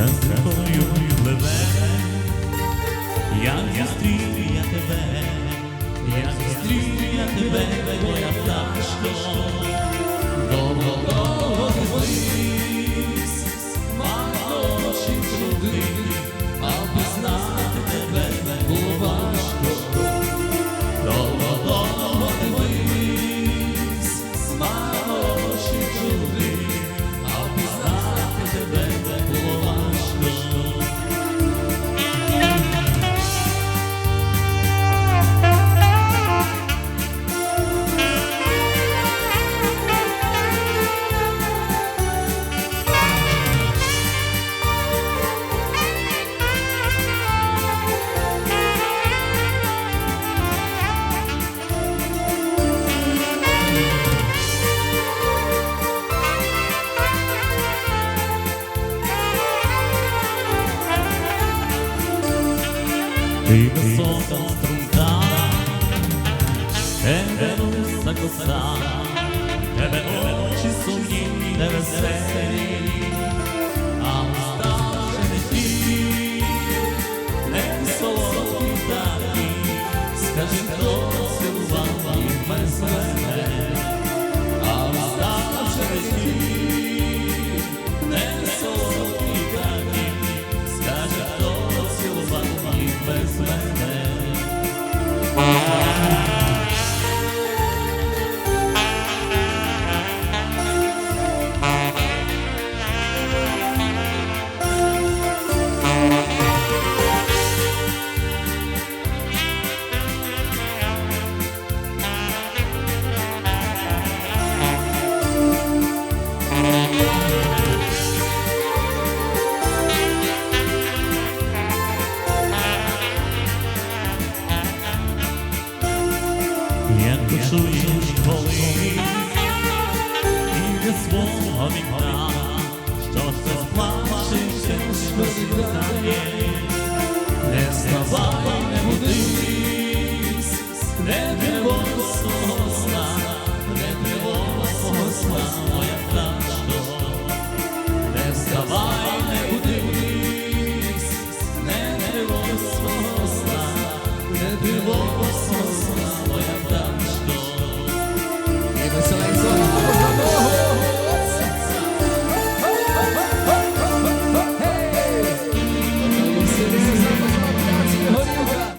Сестрою пливе, як зустрів я тебе, як зустрів я тебе, моя пташко, довго-довго Ty wysoka strunka, tebe rusa kosa, tebe oči jsou jiné veselí, a usta šeretí, neku solodký dálí, skaži to silovaný mrzmene. Як почуєш коли. І від свого вікна, що хтось плаче, тяжко зітхає, не вставай, не будись, не тривога свого сна, не тривога свого сна, моя Michael Solis.